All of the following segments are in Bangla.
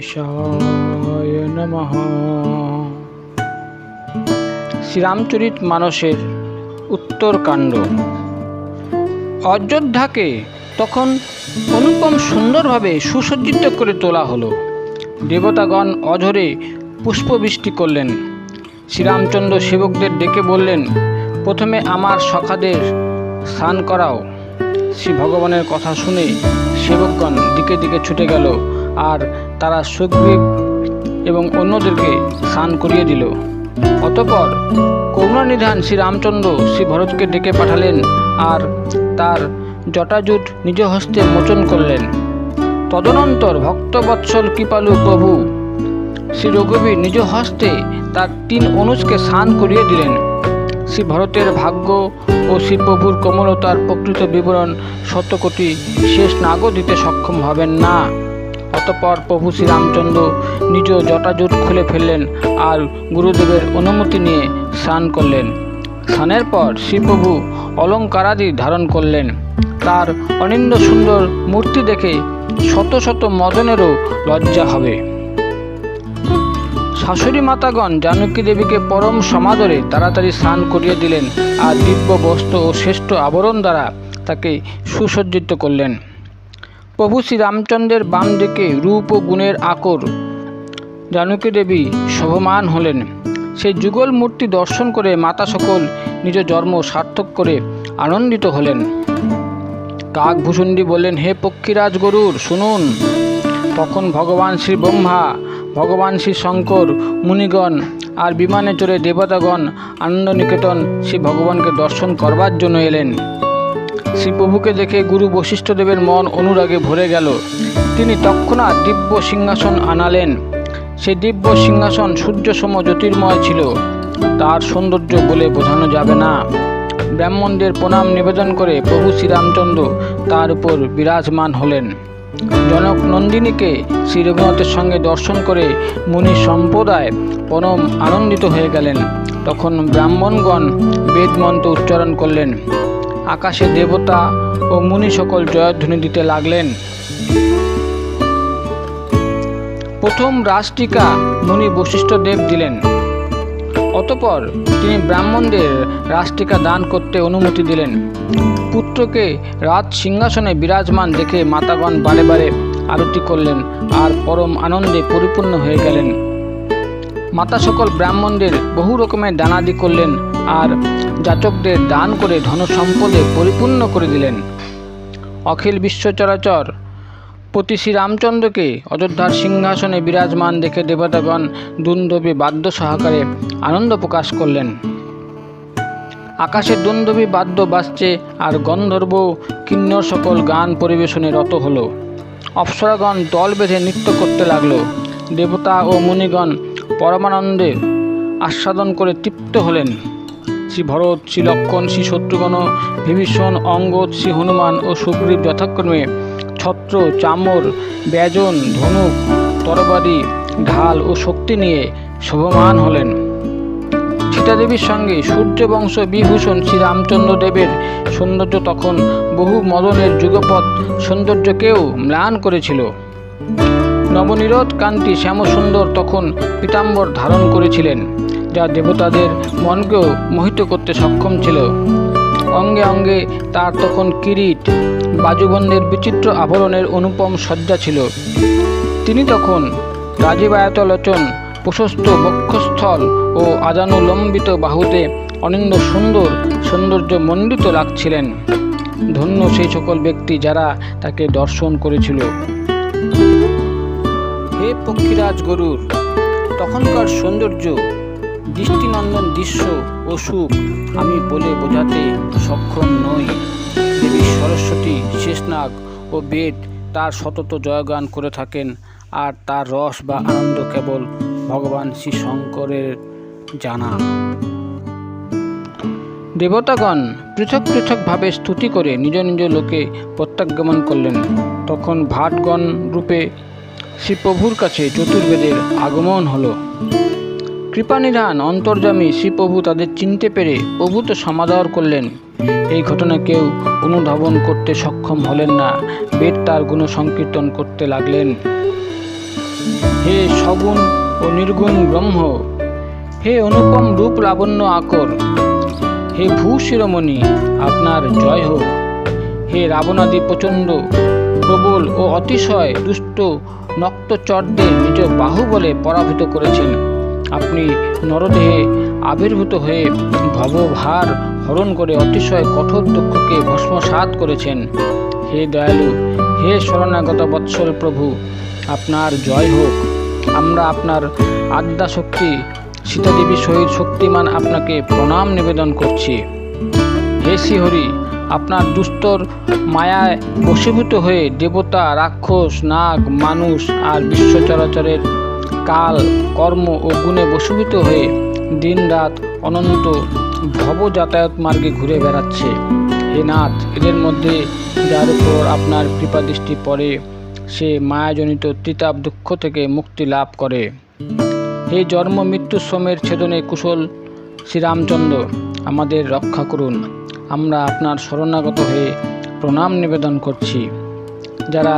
গণেশায় নমঃ। শ্রীরামচরিত মানসের উত্তরকাণ্ড অযোধ্যাকে তখন অনুপম সুন্দরভাবে সুসজ্জিত করে তোলা হলো। দেবতাগণ অঝরে পুষ্পবৃষ্টি করলেন। শ্রীরামচন্দ্র সেবকদের ডেকে বললেন, প্রথমে আমার সখাদের স্নান করাও। শ্রী ভগবানের কথা শুনে সেবকগণ দিকে দিকে ছুটে গেল, আর তারা সুগ্রীব এবং অন্যদেরকে স্নান করিয়ে দিল। অতপর করুণানিধান শ্রী রামচন্দ্র শ্রী ভরতকে ডেকে পাঠালেন আর তার জটাজুট নিজ হস্তে মোচন করলেন। তদনন্তর ভক্তবৎসল কৃপালু প্রভু শ্রী রঘুবীর নিজ হস্তে তার তিন অনুজকে স্নান করিয়ে দিলেন। শ্রী ভরতের ভাগ্য ও শ্রী প্রভুর কোমলতার প্রকৃত বিবরণ শতকোটি শেষ নাগও দিতে সক্ষম হবেন না। অতপর প্রভু শ্রীরামচন্দ্র নিজ জটাজুট খুলে ফেললেন আর গুরুদেবের অনুমতি নিয়ে স্নান করলেন। স্নানের পর শ্রীপ্রভু অলঙ্কারাদি ধারণ করলেন। তার অনিন্দ সুন্দর মূর্তি দেখে শত শত মদনেরও লজ্জা হবে। শাশুড়ি মাতাগণ জানকী দেবীকে পরম সমাদরে তাড়াতাড়ি স্নান করিয়ে দিলেন আর দিব্য বস্ত্র ও শ্রেষ্ঠ আবরণ দ্বারা তাকে সুসজ্জিত করলেন। প্রভু শ্রীরামচন্দ্রের বাম দিকে রূপ ও গুণের আকর। জানকী দেবী শোভমান হলেন। সেই যুগল মূর্তি দর্শন করে মাতা সকল নিজ জন্ম সার্থক করে আনন্দিত হলেন। কাকভূষণ্ডী বললেন, হে পক্ষীরাজ গরুর, শুনুন। তখন ভগবান শ্রী ব্রহ্মা, ভগবান শ্রী শঙ্কর, মুনিগণ আর বিমানে চড়ে দেবতাগণ আনন্দ নিকেতন শ্রী ভগবানকে দর্শন করবার জন্য এলেন। শ্রী প্রভুকে দেখে গুরু বশিষ্ঠদেবের মন অনুরাগে ভরে গেল। তিনি তৎক্ষণাৎ দিব্য সিংহাসন আনালেন। সেই দিব্য সিংহাসন সূর্যসম জ্যোতির্ময় ছিল। তার সৌন্দর্য বলে বোঝানো যাবে না। ব্রাহ্মণদের প্রণাম নিবেদন করে প্রভু শ্রীরামচন্দ্র তার উপর বিরাজমান হলেন। জনক নন্দিনীকে শ্রী রঘুনাথের সঙ্গে দর্শন করে মুনি সম্প্রদায় পরম আনন্দিত হয়ে গেলেন। তখন ব্রাহ্মণগণ বেদমন্ত্র উচ্চারণ করলেন। আকাশে দেবতা ও মুনি সকল জয়ধ্বনি দিতে লাগলেন। প্রথম রাজটিকা মুনি বশিষ্ঠ দেব দিলেন। অতপর তিনি ব্রাহ্মণদের রাজটিকা দান করতে অনুমতি দিলেন। পুত্রকে রাজ সিংহাসনে বিরাজমান দেখে মাতাগণ বারে বারে আরতি করলেন আর পরম আনন্দে পরিপূর্ণ হয়ে গেলেন। মাতা সকল ব্রাহ্মণদের বহু রকমের দানাদি করলেন আর যাচকদের দান করে ধন সম্পদে পরিপূর্ণ করে দিলেন। অখিল বিশ্ব চরাচর প্রতি শ্রীরামচন্দ্রকে অযোধ্যার সিংহাসনে বিরাজমান দেখে দেবতাগণ দুন্দবী বাদ্য সহকারে আনন্দ প্রকাশ করলেন। আকাশে দুন্দবী বাদ্য বাজছে আর গন্ধর্ব কিন্নর সকল গান পরিবেশনে রত হলো। অপ্সরাগণ দল বেঁধে নৃত্য করতে লাগল। দেবতা ও মুনিগণ পরমানন্দে আস্বাদন করে তৃপ্ত হলেন। শ্রী ভরত, শ্রী লক্ষণ, শ্রী শত্রুঘ্ন, বিভীষণ, অঙ্গদ, শ্রী হনুমান ও সুগ্রীব যথাক্রমে ছত্র, চামর, ব্যজন, ধনুক, তরবারি ঢাল ও শক্তি নিয়ে শোভমান হলেন। সীতাদেবীর সঙ্গে সূর্যবংশ বিভূষণ শ্রী রামচন্দ্র দেবের সৌন্দর্য তখন বহু মদনের যুগপৎ সৌন্দর্যকেও ম্লান করেছিল। নবনীরদ কান্তি শ্যামসুন্দর তখন পীতাম্বর ধারণ করেছিলেন। যা দেবতাদের মনকেও মোহিত করতে সক্ষম ছিল। অঙ্গে অঙ্গে তার তখন কিরিট, বাজুবন্ধের বিচিত্র আভরণের অনুপম সজ্জা ছিল। তিনি তখন রাজীবায়তলোচন, প্রশস্ত বক্ষস্থল ও আজানুলম্বিত বাহুতে অনিন্দ সুন্দর সৌন্দর্য মণ্ডিত লাগছিলেন ধন্য সেই সকল ব্যক্তি যারা তাকে দর্শন করেছিল। হে পক্ষীরাজ গরুর, তখনকার সৌন্দর্য দৃষ্টিনন্দন দৃশ্য ও সুখ আমি বলে বোঝাতে সক্ষম নই। দেবী সরস্বতী শেষনাগ ও বেদ তার সতত জয়গান করে থাকেন আর তার রস বা আনন্দ কেবল ভগবান শ্রী শঙ্করের জানা। দেবতাগণ পৃথক পৃথকভাবে স্তুতি করে নিজ নিজ লোকে প্রত্যাগমন করলেন। তখন ভাটগণ রূপে শ্রী প্রভুর কাছে চতুর্বেদের আগমন হলো। কৃপানিধান অন্তর্যামী শ্রীপ্রভু তাদের চিনতে পেরে প্রভূত সমাদর করলেন। এই ঘটনা কেউ অনুধাবন করতে সক্ষম হলেন না, বেদ তার গুণ সংকীর্তন করতে লাগলেন। হে সগুণ ও নির্গুণ ব্রহ্ম, হে অনুপম রূপ লাবণ্য আকর, হে ভূ শিরোমণি আপনার জয় হোক। হে রাবণাদি প্রচণ্ড, প্রবল ও অতিশয় দুষ্ট নক্তচরদের নিজ বাহুবলে পরাভূত করেছেন। আপনি নরদেহে আবির্ভূত হয়ে ভবভার হরণ করে অতিশয় কঠোর দুঃখকে ভস্মসাৎ করেছেন। হে দয়ালু, হে শরণাগত বৎসল প্রভু, আপনার জয় হোক। আমরা আপনার আদ্যাশক্তি, সীতাদেবী শহীদ শক্তিমান আপনাকে প্রণাম নিবেদন করছি। হে শ্রীহরি, আপনার দুস্তর মায়ায় বশীভূত হয়ে দেবতা, রাক্ষস, নাগ, মানুষ আর বিশ্ব চরাচরের কাল কর্ম ও গুণে বশীভূত হয়ে দিনরাত অনন্ত ভব যাতায়াত মার্গে ঘুরে বেড়াচ্ছে। হে নাথ, এদের মধ্যে যার উপর আপনার কৃপা দৃষ্টি পড়ে, সে মায়াজনিত তিতাব দুঃখ থেকে মুক্তি লাভ করে। হে জন্ম মৃত্যু শ্রমের ছেদনে কুশল শ্রীরামচন্দ্র, আমাদের রক্ষা করুন। আমরা আপনার শরণাগত হয়ে প্রণাম নিবেদন করছি। যারা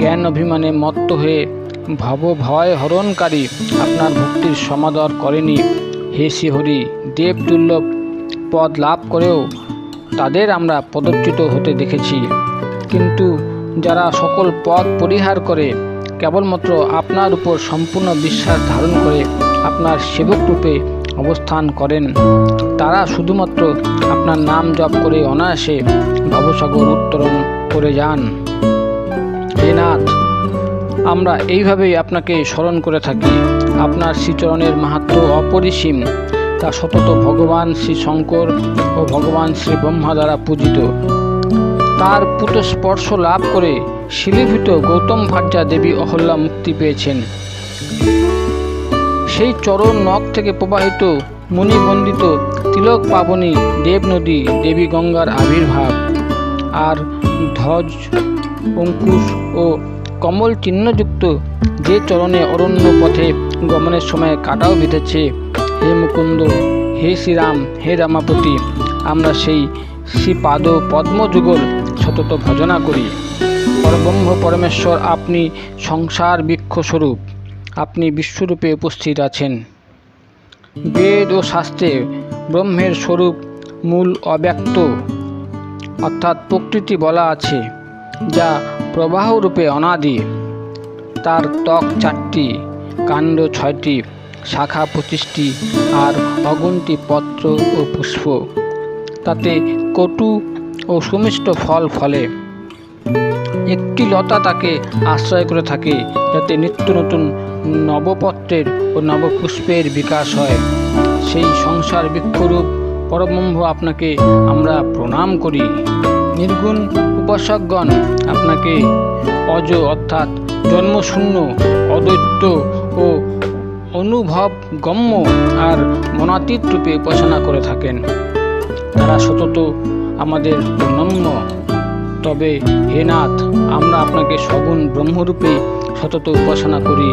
জ্ঞান অভিমানে মত্ত হয়ে ভয় হরণকারী আপনার ভক্তির সমাদর করেনি। হে শ্রীহরি দেব দুর্লভ, পদ লাভ করেও তাদের আমরা পদচ্যুত হতে দেখেছি। কিন্তু যারা সকল পদ পরিহার করে, কেবলমাত্র আপনার উপর সম্পূর্ণ বিশ্বাস ধারণ করে আপনার সেবক রূপে অবস্থান করেন, তারা শুধুমাত্র আপনার নাম জপ করে অনায়াসে ভবসাগর উত্তরণ করে যান। আমরা এইভাবেই আপনাকে স্মরণ করে থাকি। আপনার শ্রীচরণের মাহাত্ম অপরিসীম। তা সতত ভগবান শ্রী শঙ্কর ও ভগবান শ্রী ব্রহ্মা দ্বারা পূজিত। তার পুত স্পর্শ লাভ করে শিলীভূত গৌতম ভার্যা দেবী অহল্যা মুক্তি পেয়েছেন। সেই চরণ নখ থেকে প্রবাহিত মুনিবন্দিত তিলক পাবনী দেব নদী দেবী গঙ্গার আবির্ভাব। আর ধ্বজ, অঙ্কুশ ও কমল চিহ্নযুক্ত যে চরণে অরণ্য পথে গমনের সময় কাটাও বিঁধেছে। হে মুকুন্দ, হে শ্রীরাম, হে রামাপতি, আমরা সেই শ্রীপাদ পদ্মযুগল সতত ভজনা করি। পরব্রহ্ম পরমেশ্বর, আপনি সংসার বৃক্ষ স্বরূপ আপনি বিশ্বরূপে উপস্থিত আছেন। বেদ ও শাস্ত্রে ব্রহ্মের স্বরূপ মূল অব্যক্ত, অর্থাৎ প্রকৃতি বলা আছে। যা প্রবাহ রূপে অনাদি। তার ত্বক চারটি, কাণ্ড ছয়টি, শাখা পঁচিশটি আর অগুন্তি পত্র ও পুষ্প। তাতে কটু ও সুমিষ্ট ফল ফলে। একটি লতা তাকে আশ্রয় করে থাকে, যাতে নিত্য নতুন নবপত্রের ও নবপুষ্পের বিকাশ হয়। সেই সংসার বৃক্ষরূপ পরব্রহ্ম আপনাকে আমরা প্রণাম করি। নির্গুণ উপাসকগণ, আপনাকে অজ অর্থাৎ জন্মশূন্য, অদ্বৈত ও অনুভব গম্য আর মনাতীত রূপে উপাসনা করে থাকেন। তারা সতত আমাদের প্রণম্য তবে হে নাথ, আমরা আপনাকে সগুণ ব্রহ্মরূপে সতত উপাসনা করি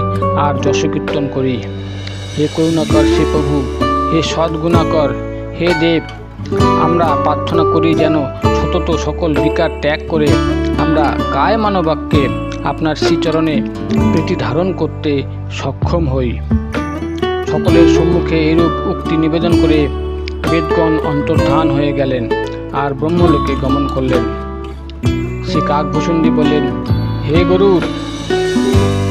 আর যশকীর্তন করি। হে করুণাকর হে প্রভু, হে সদ্গুণাকর, হে দেব, আমরা প্রার্থনা করি যেন সতত সকল বিকার ত্যাগ করে আমরা কায় মানবাক্যে আপনার শ্রীচরণে প্রীতি ধারণ করতে সক্ষম হই। সকলের সম্মুখে এরূপ উক্তি নিবেদন করে বেদগণ অন্তর্ধান হয়ে গেলেন আর ব্রহ্মলোকে গমন করলেন। শ্রী কাকভূষণী বললেন, হে গরুর,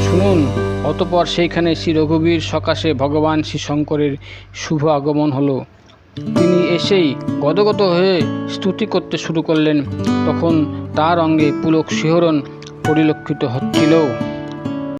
শুনুন, অতপর সেইখানে শ্রী রঘুবীর সকাশে ভগবান শ্রী শঙ্করের শুভ আগমন হলো। তিনি এসেই গদগত হয়ে স্তুতি করতে শুরু করলেন। তখন তার অঙ্গে পুলক শিহরণ পরিলক্ষিত হচ্ছিল।